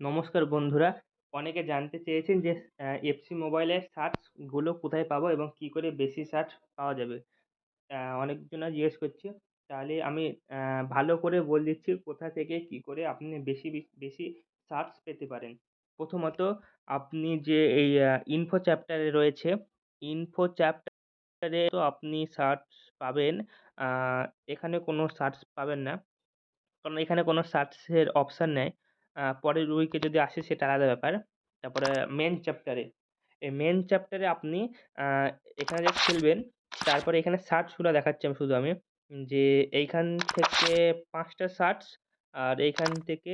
নমস্কার বন্ধুরা। অনেকে জানতে চেয়েছেন যে এফসি মোবাইলের শার্টসগুলো কোথায় পাবো এবং কী করে বেশি শার্ট পাওয়া যাবে। অনেকজনা জিজ্ঞেস করছে। তাহলে আমি ভালো করে বলে দিচ্ছি কোথা থেকে কী করে আপনি বেশি বেশি শার্টস পেতে পারেন। প্রথমত আপনি যে এই ইনফো চ্যাপ্টারে রয়েছে ইনফো চ্যাপ্টারে তো আপনি শার্টস পাবেন। এখানে কোনো শার্টস পাবেন না। কারণ এখানে কোনো শার্টসের অপশান নেই। পরের উইকে যদি আসে সেটা আলাদা ব্যাপার। তারপরে মেন চ্যাপ্টারে এই মেন চ্যাপ্টারে আপনি এখানে যে খেলবেন, তারপরে এখানে শার্টসগুলো দেখাচ্ছি আমি শুধু আমি। যে এইখান থেকে পাঁচটা শার্টস আর এইখান থেকে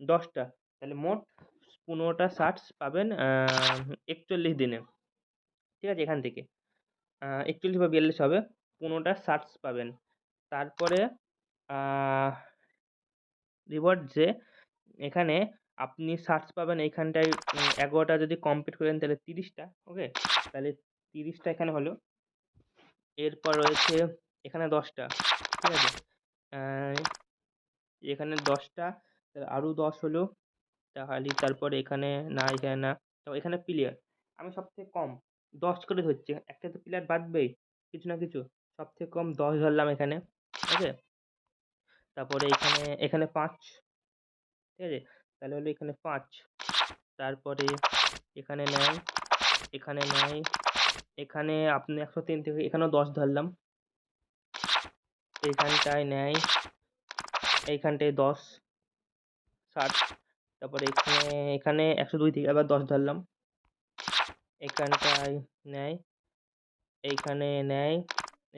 দশটা। তাহলে মোট পনেরোটা শার্টস পাবেন একচল্লিশ দিনে। ঠিক আছে, এখান থেকে। একচল্লিশ বা বিয়াল্লিশ হবে, পনেরোটা শার্টস পাবেন। তারপরে রিওয়ার্ডসে এখানে আপনি সার্চ পাবেন এইখানটায় এগারোটা যদি কমপ্লিট করেন তাহলে তিরিশটা ওকে তাহলে তিরিশটা এখানে হলো। এরপর রয়েছে এখানে দশটা, ঠিক আছে? এখানে দশটা আরও দশ হলো, তাহলে তারপর এখানে না এখানে না তো এখানে প্লেয়ার আমি সবথেকে কম দশ করে ধরছি, একটা তো প্লেয়ার বাদবেই, কিছু না কিছু। সবথেকে কম দশ ধরলাম এখানে ওকে তারপরে এখানে এখানে পাঁচ ঠিক আছে? তাহলে হলো এখানে পাঁচ। তারপরে এখানে নেয় এখানে নেয়, এখানে আপনি একশো তিন থেকে, এখানেও দশ ধরলাম। এখানটায় নেয়, এইখানটায় দশ, ষাট, তারপরে এখানে এখানে একশো দুই থেকে আবার দশ ধরলাম। এখানটায় নেয়, এইখানে নেয়,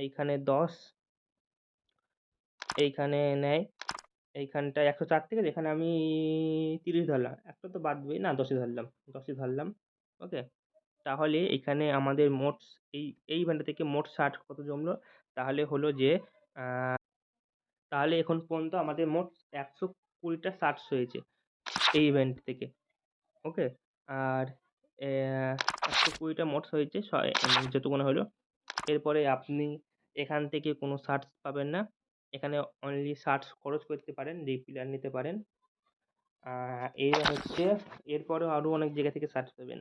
এইখানে দশ, এইখানে নেয় এইখানটায় একশো চার থেকে যেখানে আমি তিরিশ ধরলাম। একটা তো বাদ দিই না, দশই ধরলাম দশই ধরলাম, ওকে? তাহলে এখানে আমাদের মোট এই এই ইভেন্টটা থেকে মোট ষাট কত জমলো? তাহলে হলো যে তাহলে এখন পর্যন্ত আমাদের মোট একশো কুড়িটা শার্টস হয়েছে এই ইভেন্ট থেকে, ওকে? আর একশো কুড়িটা মোট হয়েছে যেটুকুনা হলো। এরপরে আপনি এখান থেকে কোনো শার্টস পাবেন না। এখানে অনলি ষাট খরচ করতে পারেন যেই প্লেয়ার নিতে পারেন। এই হচ্ছে, এরপরেও আরও অনেক জায়গা থেকে শার্টস পাবেন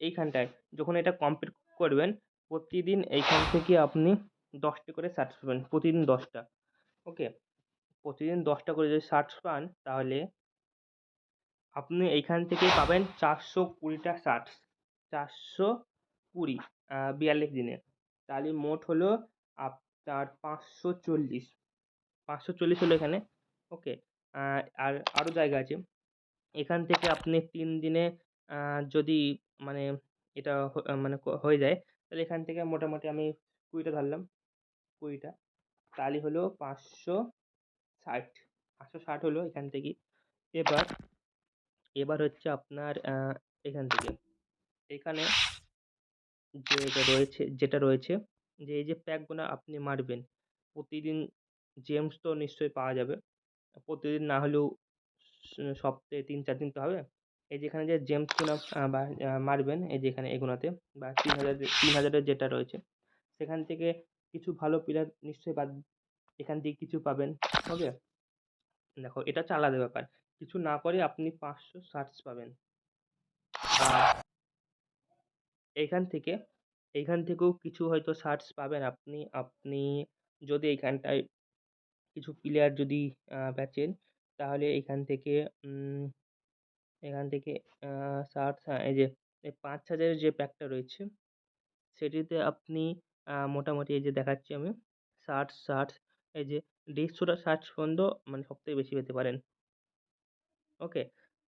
এইখানটায় যখন এটা কমপ্লিট করবেন, প্রতিদিন এইখান থেকে আপনি দশটা করে শার্টস পাবেন, প্রতিদিন দশটা। ওকে প্রতিদিন দশটা করে যদি শার্টস পান, তাহলে আপনি এইখান থেকে পাবেন চারশো কুড়িটা শার্টস চারশো কুড়ি বিয়াল্লিশ দিনে। তাহলে মোট হলো আপনার পাঁচশো চল্লিশ। পাঁচশো চল্লিশ হলো এখানে। ওকে আর আরও জায়গা আছে। এখান থেকে আপনি তিন দিনে যদি মানে এটা মানে হয়ে যায়, তাহলে এখান থেকে মোটামুটি আমি কুড়িটা ধরলাম। কুড়িটা। তাহলে হলো পাঁচশো ষাট। পাঁচশো ষাট হলো এখান থেকে। এবার এবার হচ্ছে আপনার এখান থেকে। এখানে যে রয়েছে, যেটা রয়েছে যে, এই যে প্যাকগুলো আপনি মারবেন, প্রতিদিন জেমস তো নিশ্চয়ই পাওয়া যাবে। প্রতিদিন না হলেও সপ্তাহে তিন, চার দিন তো হবে। এই যে, এখানে যে জেমসগুলো বা মারবেন, এই যে, এখানে এগুলোতে, বা, তিন হাজার, তিন হাজারের যেটা রয়েছে, সেখান থেকে কিছু ভালো প্লেয়ার নিশ্চয়ই বাদ, এখান থেকে কিছু পাবেন, ওকে? দেখো, এটা হচ্ছে আলাদা ব্যাপার। কিছু না করে আপনি পাঁচশো শার্টস পাবেন। আর এইখান থেকে এইখান থেকেও কিছু হয়তো শার্টস পাবেন। আপনি আপনি যদি এইখানটায় কিছু প্লেয়ার যদি বেচেন, তাহলে এখান থেকে এখান থেকে শার্টস হ্যাঁ এই যে, এই পাঁচ হাজারের যে প্যাকটা রয়েছে, সেটিতে আপনি মোটামুটি এই যে দেখাচ্ছি আমি শার্টস শার্টস এই যে দেড়শোটা শার্টস পর্যন্ত মানে সবথেকে বেশি পেতে পারেন। ওকে,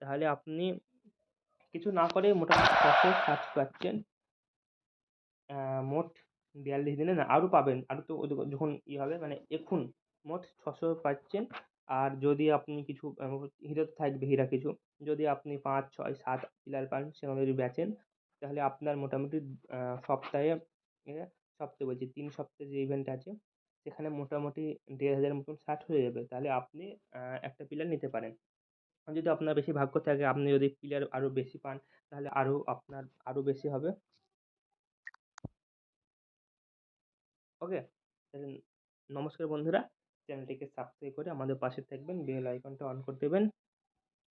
তাহলে আপনি কিছু না করে মোটামুটি শার্টস পাচ্ছেন। মোট বিয়াল্লিশ দিনে না আরও পাবেন। আরও তো যখন ই হবে মানে এখন মোট ছশো পাচ্ছেন। আর যদি আপনি কিছু হিরো থাকবে, হীরা কিছু। যদি আপনি পাঁচ, ছয়, সাত প্লেয়ার পান সেরকম যদি বেচেন, তাহলে আপনার মোটামুটি সপ্তাহে সপ্তাহে বলছি, তিন সপ্তাহে যে ইভেন্ট আছে, সেখানে মোটামুটি দেড় হাজারের মতন ষাট হয়ে যাবে। তাহলে আপনি একটা প্লেয়ার নিতে পারেন। যদি আপনার বেশি ভাগ্য থাকে, আপনি যদি প্লেয়ার আরও বেশি পান, তাহলে আরও আপনার আরও বেশি হবে। ওকে? নমস্কার বন্ধুরা। চ্যানেলটিকে সাবস্ক্রাইব করে আমাদের পাশে থাকবেন। বেল আইকনটা অন করে দেবেন।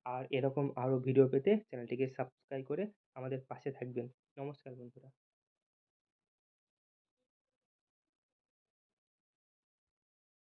আর এরকম আরও ভিডিও পেতে চ্যানেলটিকে সাবস্ক্রাইব করে আমাদের পাশে থাকবেন। নমস্কার বন্ধুরা।